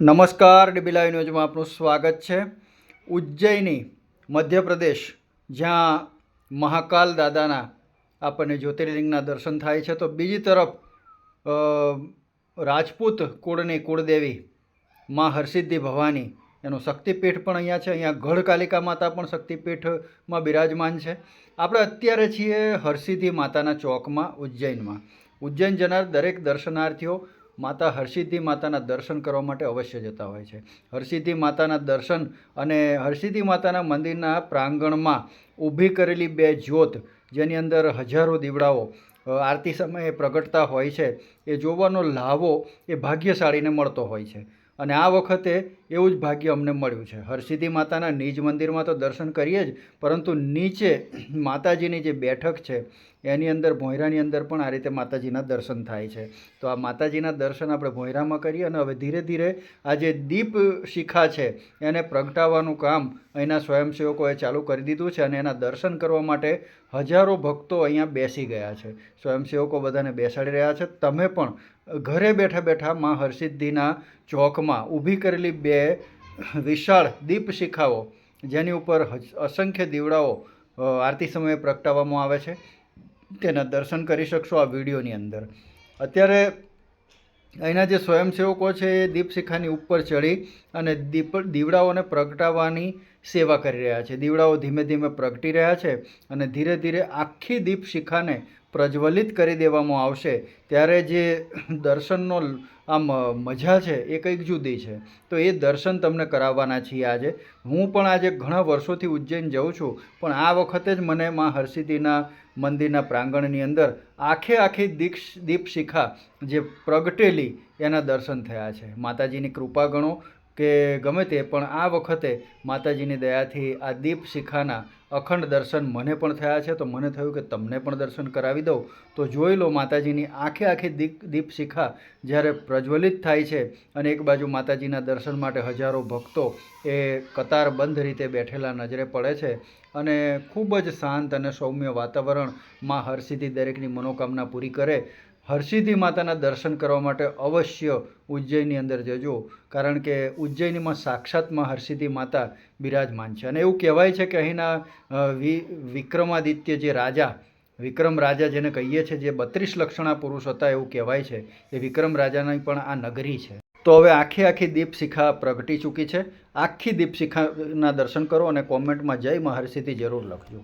નમસ્કાર ડીબીલાઈ ન્યૂઝમાં આપનું સ્વાગત છે. ઉજ્જૈની મધ્યપ્રદેશ, જ્યાં મહાકાલ દાદાના આપણને જ્યોતિર્લિંગના દર્શન થાય છે. તો બીજી તરફ રાજપૂત કુળની કુળદેવી માં હરસિદ્ધિ ભવાની એનું શક્તિપીઠ પણ અહીંયા છે. અહીંયા ગઢકાલિકા માતા પણ શક્તિપીઠમાં બિરાજમાન છે. આપણે અત્યારે છીએ હરસિદ્ધિ માતાના ચોકમાં, ઉજ્જૈનમાં. ઉજ્જૈન જનાર દરેક દર્શનાર્થીઓ માતા હરસિદ્ધિ માતાના દર્શન કરવા માટે અવશ્ય જતા હોય છે. હરસિદ્ધિ માતાના દર્શન અને હરસિદ્ધિ માતાના મંદિરના પ્રાંગણમાં ઊભી કરેલી બે જ્યોત, જેની અંદર હજારો દીવડાઓ આરતી સમયે પ્રગટતા હોય છે, એ જોવાનો લાવો એ ભાગ્યશાળીને મળતો હોય છે. અને આ વખતે એવું જ ભાગ્ય અમને મળ્યું છે. હરસિદ્ધિ માતાના નિજ મંદિરમાં તો દર્શન કરીએ જ, પરંતુ નીચે માતાજીની જે બેઠક છે, એની અંદર, ભોંયરાની અંદર પણ આ રીતે માતાજીના દર્શન થાય છે. તો આ માતાજીના દર્શન આપણે ભોંયરામાં કરીએ અને હવે ધીરે ધીરે આ જે દીપ શિખા છે, એને પ્રગટાવવાનું કામ અહીંના સ્વયંસેવકોએ ચાલુ કરી દીધું છે અને એના દર્શન કરવા માટે હજારો ભક્તો અહીંયા બેસી ગયા છે. સ્વયંસેવકો બધાને બેસાડી રહ્યા છે. તમે પણ ઘરે બેઠા બેઠા માં હરસિદ્ધિના ચોકમાં ઊભી કરેલી બે વિશાળ દીપ શિખાઓ જેની ઉપર અસંખ્ય દીવડાઓ આરતી સમયે પ્રગટાવવામાં આવે છે. તેના દર્શન કરી શકશો આ વિડીયોની અંદર. અત્યારે અહીંના જે સ્વયંસેવકો છે એ દીપશિખાની ઉપર ચડી અને દીપ, દીવડાઓને પ્રગટાવવાની સેવા કરી રહ્યા છે. દીવડાઓ ધીમે ધીમે પ્રગટી રહ્યા છે અને ધીરે ધીરે આખી દીપશિખાને પ્રજ્વલિત કરી દેવામાં આવશે. ત્યારે જે દર્શનનો આમ મજા છે એ કંઈક જુદી છે. તો એ દર્શન તમને કરાવવાના છીએ આજે. હું પણ આજે ઘણા વર્ષોથી ઉજ્જૈન જાઉં છું, પણ આ વખતે જ મને મા હરસિદ્ધિના મંદિરના પ્રાંગણની અંદર આખે આખી દીક્ષ, દીપશિખા જે પ્રગટેલી એના દર્શન થયા છે. માતાજીની કૃપા ગણો કે ગમે તે, પણ આ વખતે માતાજીની દયાથી આ દીપશિખાના અખંડ દર્શન મને પણ થયા છે. તો મને થયું કે તમને પણ દર્શન કરાવી દઉં. તો જોઈ લો માતાજીની આખે આખી દીપ દીપશિખા જ્યારે પ્રજ્વલિત થાય છે અને એક બાજુ માતાજીના દર્શન માટે હજારો ભક્તો એ કતારબંધ રીતે બેઠેલા નજરે પડે છે અને ખૂબ જ શાંત અને સૌમ્ય વાતાવરણમાં હરસિદ્ધિ દરેકની મનોકામના પૂરી કરે. હરસિદ્ધિ માતાના દર્શન કરવા માટે અવશ્ય ઉજ્જૈનની અંદર જજો, કારણ કે ઉજ્જૈનીમાં સાક્ષાતમાં હરસિદ્ધિ માતા બિરાજમાન છે. અને એવું કહેવાય છે કે અહીંના વિક્રમાદિત્ય જે રાજા, વિક્રમ રાજા જેને કહીએ છીએ જે બત્રીસ લક્ષણા પુરુષ હતા એવું કહેવાય છે, એ વિક્રમ રાજાની પણ આ નગરી છે. તો હવે આખી આખી દીપશિખા પ્રગટી ચૂકી છે. આખી દીપશિખાના દર્શન કરો અને કોમેન્ટમાં જય મહર્ષિથી જરૂર લખજો.